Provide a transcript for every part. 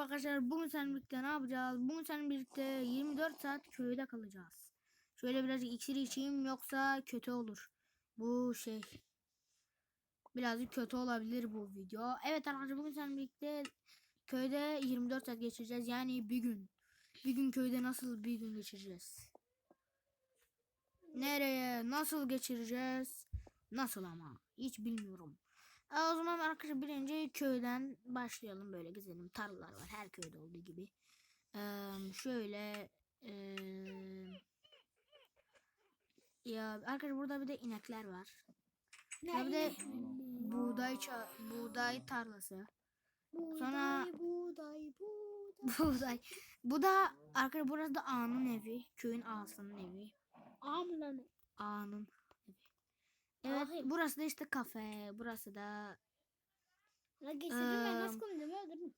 Arkadaşlar bugün seninle birlikte ne yapacağız? Bugün seninle birlikte 24 saat köyde kalacağız. Şöyle birazcık iksir içeyim yoksa kötü olur. Bu şey birazcık kötü olabilir bu video. Evet arkadaşlar bugün seninle birlikte köyde 24 saat geçireceğiz. Yani bir gün. Bir gün köyde nasıl bir gün geçireceğiz? Nereye? Nasıl geçireceğiz? Nasıl ama? Hiç bilmiyorum. O zaman arkadaşlar birinci köyden başlayalım böyle gezelim. Tarlalar var her köyde olduğu gibi. Ee, şöyle ee, ya arkadaşlar burada bir de inekler var. Ya bir de buğday ça- buğday tarlası. Sonra- Buğday, buğday, buğday. buğday. Bu da arkadaşlar burası da ağanın evi. Köyün ağasının evi. Ağanın evi. Evet Ahim. burası da işte kafe. Burası da La geçelim ben Eee, nasıl konuşuyorum öldürme.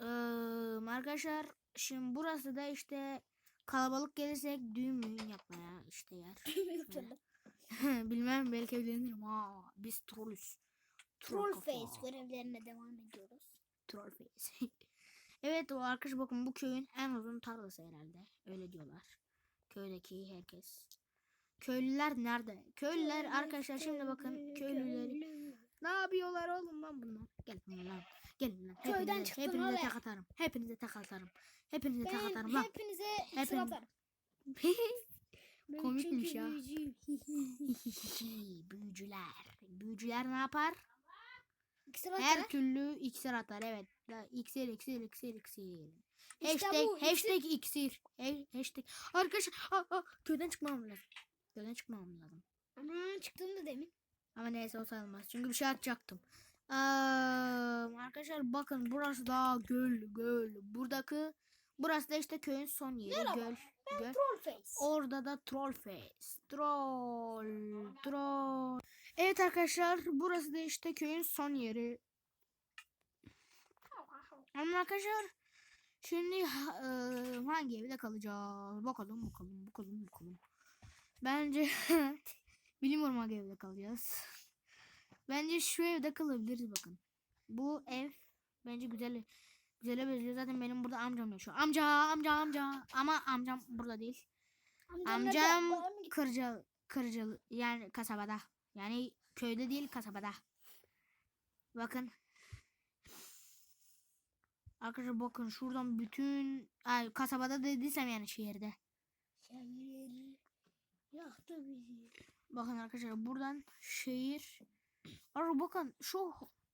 Eee, arkadaşlar şimdi burası da işte kalabalık gelirsek düğün müğün yapmaya işte yer. Bilmem belki evlenirim. Ha, biz trollüz. Troll kafa. face görevlerine devam ediyoruz. Troll face. evet o arkadaş bakın bu köyün en uzun tarlası herhalde. Öyle diyorlar. Köydeki herkes. Köylüler nerede? Köylüler arkadaşlar şimdi bakın köylüleri. Ne yapıyorlar oğlum lan bunlar? Gelin lan. Gelin lan. Köyden Hepinize, çıktın hepinize oley. tek atarım. Hepinize tek atarım. Hepinize Ben atarım lan. hepinize Hepin- iksir atarım. Ben Komikmiş çünkü ya. büyücüyüm. Büyücüler. Büyücüler ne yapar? İksir Her atarım. türlü iksir atar evet. Da- İksir iksir iksir iksir. İşte hashtag bu, hashtag iksir. Ha- Hashtag. Arkadaşlar aa, aa, köyden çıkmam lazım. Köyden çıkmam lazım. Ana çıktım da demin. Ama neyse o sayılmaz. Çünkü bir şey atacaktım. Aa, arkadaşlar bakın burası da göl göl. Buradaki burası da işte köyün son yeri Merhaba, göl. göl. Troll face. Orada da troll face. Troll. Troll. Evet arkadaşlar burası da işte köyün son yeri. Ama arkadaşlar şimdi eee, hangi evde kalacağız? Bakalım bakalım bakalım bakalım. Bence bilmiyorum hangi evde kalacağız. Bence şu evde kalabiliriz bakın. Bu ev bence güzel güzel benziyor. Zaten benim burada amcam yaşıyor. Amca amca amca ama amcam burada değil. Amcam? Amcam? Kırcal Kırcal yani kasabada. Yani köyde değil kasabada. Bakın. Arkadaşlar bakın şuradan bütün ay kasabada dediysem yani şehirde. Şehir yaktı bizi. Bakın arkadaşlar buradan şehir. Arkadaşlar bakın şu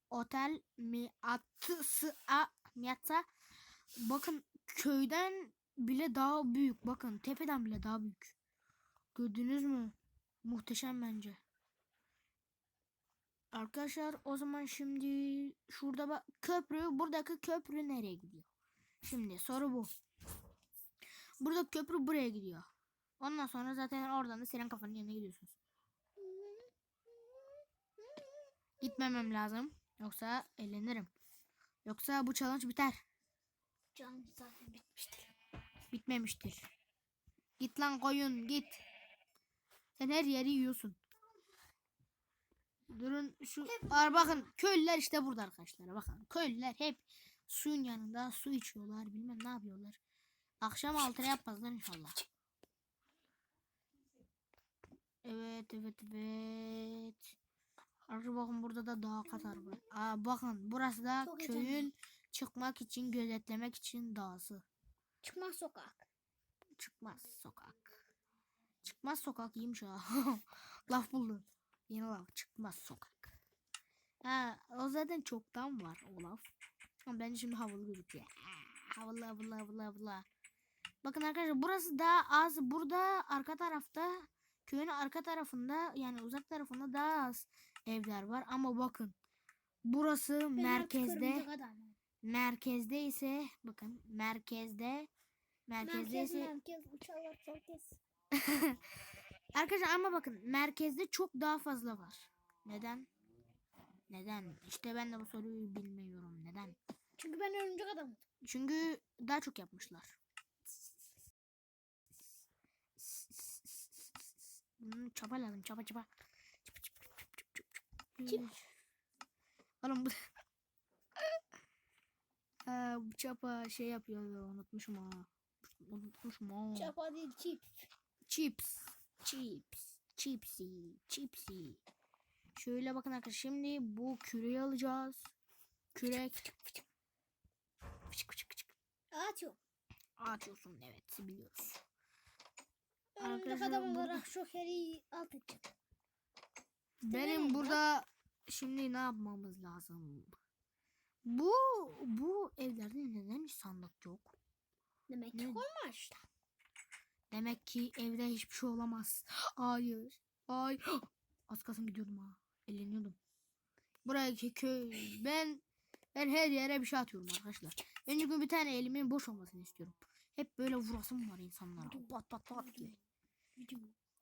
otel Miatsa Miatsa bakın köyden bile daha büyük. Bakın tepeden bile daha büyük. Gördünüz mü? Muhteşem bence. Arkadaşlar o zaman şimdi şurada bak köprü buradaki köprü nereye gidiyor? Şimdi soru bu. Burada köprü buraya gidiyor. Ondan sonra zaten oradan da senin kafanın yanına gidiyorsunuz. Gitmemem lazım. Yoksa eğlenirim. Yoksa bu challenge biter. Can zaten bitmiştir. Bitmemiştir. Git lan koyun git. Sen her yeri yiyorsun. Durun şu Ar bakın köylüler işte burada arkadaşlar. Bakın köylüler hep suyun yanında su içiyorlar. Bilmem ne yapıyorlar. Akşam altına yapmazlar inşallah. Evet evet evet. Arkadaşlar bakın burada da dağ katar var. Aa, bakın burası da Çok köyün heyecanlı. çıkmak için gözetlemek için dağısı. Çıkmaz sokak. Çıkmaz sokak. Çıkmaz sokak iyiymiş ha. laf buldum. Yeni laf. Çıkmaz sokak. Ha, o zaten çoktan var o laf. Ama bence şimdi havalı gözüküyor. Ha, Havalı havalı havalı havalı. Bakın arkadaşlar burası daha az. Burada arka tarafta köyün arka tarafında yani uzak tarafında daha az evler var. Ama bakın burası Ben merkezde. Merkezde ise bakın merkezde merkezde Merkez ise merkez uçaklar merkez. arkadaşlar ama bakın merkezde çok daha fazla var. Neden? Neden? İşte ben de bu soruyu bilmiyorum. Neden? Çünkü ben örümcek adamım. Çünkü daha çok yapmışlar. Hmm, çapa lazım çapa çapa. Çapa, çapa, çapa, çapa, çapa, çapa. Çip. Oğlum bu Ee, bu çapa şey yapıyor ya unutmuşum ha. Unutmuşum ha. Çapa değil çip. Chips. Chips. Chipsy. Chipsy. Şöyle bakın arkadaşlar. Şimdi bu küreği alacağız. Kürek. Fıçık fıçık fıçık. Atıyor. Atıyorsun evet biliyoruz. Arkadaşlar adam olarak şokeri alt edeceğim. Benim burada şimdi ne yapmamız lazım? Bu bu evlerde neden hiç sandık yok? Demek Ne? ki koymuş. Demek ki evde hiçbir şey olamaz. Hayır. Ay. Az kalsın gidiyordum ha. Eğleniyordum. Buraya ki köy. Ben ben her yere bir şey atıyorum arkadaşlar. Ben çünkü bir tane elimin boş olmasını istiyorum. Hep böyle vurasım var insanlara. Pat pat pat diye.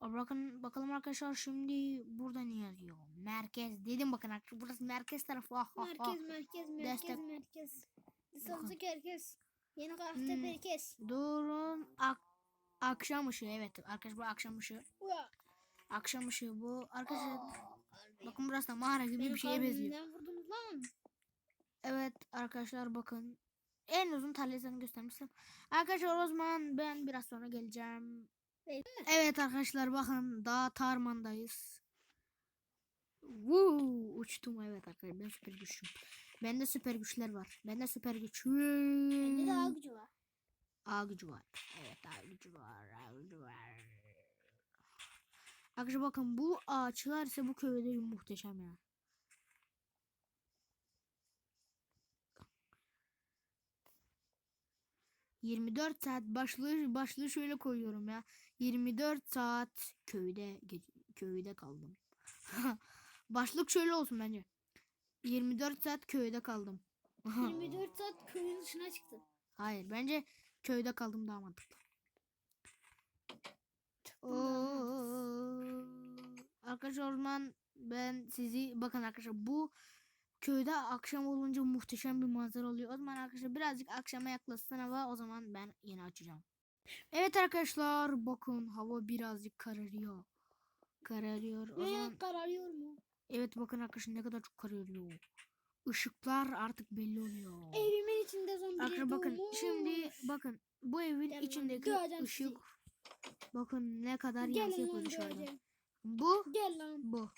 Aa, Bakın bakalım arkadaşlar şimdi burada ne yazıyor? Merkez dedim bakın arkadaşlar burası merkez tarafı. Ah, ah, ah. Merkez merkez merkez Destek. merkez. Lisanslık herkes. Yeni karakter Hmm. herkes. Durun ak akşam ışığı evet arkadaşlar bu akşam ışığı. Akşam ışığı bu. Arkadaşlar bakın burası da mağara gibi bir şeye benziyor. Evet arkadaşlar bakın. En uzun talyasını göstermiştim. Arkadaşlar o zaman ben biraz sonra geleceğim. Evet. Evet arkadaşlar bakın daha Tarman'dayız. Woo, uçtum evet arkadaşlar ben süper güçlüyüm. Bende süper güçler var. Bende süper güç. Bende de ağ gücü var. A gücü var. Evet A gücü var. A gücü var. Arkadaşlar bakın bu ağaçlar ise bu köyde muhteşem ya. ...24 saat başlığı, başlığı şöyle koyuyorum ya. 24 saat köyde köyde kaldım. Başlık şöyle olsun bence. 24 saat köyde kaldım. 24 saat köyün dışına çıktı. Hayır bence köyde kaldım daha mantıklı. Oo. Arkadaşlar o zaman ben sizi bakın arkadaşlar bu köyde akşam olunca muhteşem bir manzara oluyor. O zaman arkadaşlar birazcık akşama yaklaşsın hava o zaman ben yine açacağım. Evet arkadaşlar bakın hava birazcık kararıyor. Kararıyor. O zaman Ve kararıyor mu? evet bakın arkadaşlar ne kadar çok kararıyor. Işıklar artık belli oluyor. Evimin içinde zombiler Arkadaşlar bakın doğmuş. şimdi bakın bu evin Gel lan, içindeki ışık bakın ne kadar yansıyor göreceğim. Bu Gel lan. bu.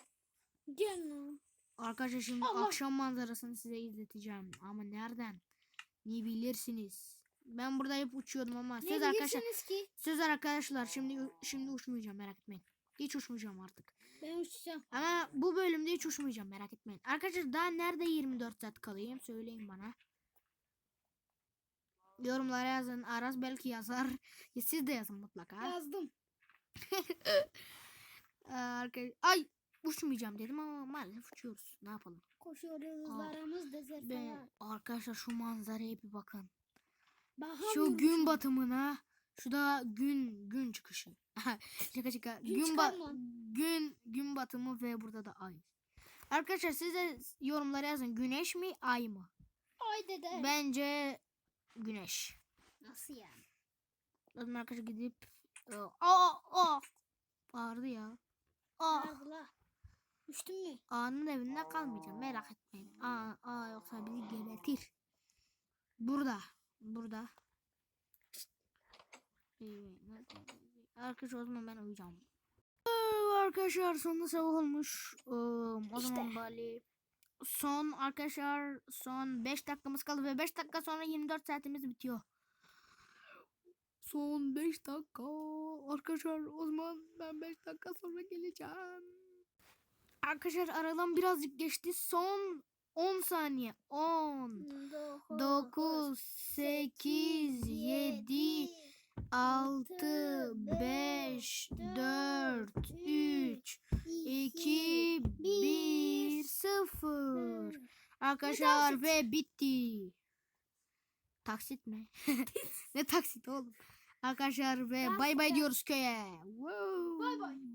Gel lan. Arkadaşlar şimdi Allah. akşam manzarasını size izleteceğim ama nereden? Niye bilirsiniz? Ben burada hep uçuyordum ama Ne söz arkadaşlar ki? söz arkadaşlar şimdi şimdi uçmayacağım merak etmeyin. Hiç uçmayacağım artık. Ben uçacağım. Ama bu bölümde hiç uçmayacağım merak etmeyin. Arkadaşlar daha nerede 24 saat kalayım söyleyin bana. Yorumlara yazın. Aras belki yazar. Ya siz de yazın mutlaka. Yazdım. Ee, arka- Ay uçmayacağım dedim ama maalesef uçuyoruz. Ne yapalım? Koşuyoruz Aa, hızlarımız dezer Be, falan. arkadaşlar şu manzaraya bir bakın. Şu Bakamıyorum. gün batımına, şu da gün gün çıkışı. şaka şaka. Gün Gün, ba- gün gün batımı ve burada da ay. Arkadaşlar siz de yorumlara yazın. Güneş mi ay mı? Ay dede. Bence güneş. Nasıl yani? Zaman arkadaşlar gidip e, aa aa bağırdı ya. Aa la? Düştün mü? A'nın evinde kalmayacağım merak etmeyin. Aa, aa yoksa bizi gebertir. Burada. Burada. Arkadaşlar o zaman ben uyuyacağım. Ee, Arkadaşlar sonunda sabah olmuş. Ee, o zaman İşte. bari son arkadaşlar son 5 dakikamız kaldı ve 5 dakika sonra 24 saatimiz bitiyor. Son 5 dakika. Arkadaşlar o zaman ben 5 dakika sonra geleceğim. Arkadaşlar aradan birazcık geçti. Son 10 saniye. 10, 9, 8, 7, 6, 5, 4, 3, 2, 1, 0. Arkadaşlar ve bitti. Taksit mi? ne taksit oğlum? Arkadaşlar ve bay bay diyoruz köye. Bay bay.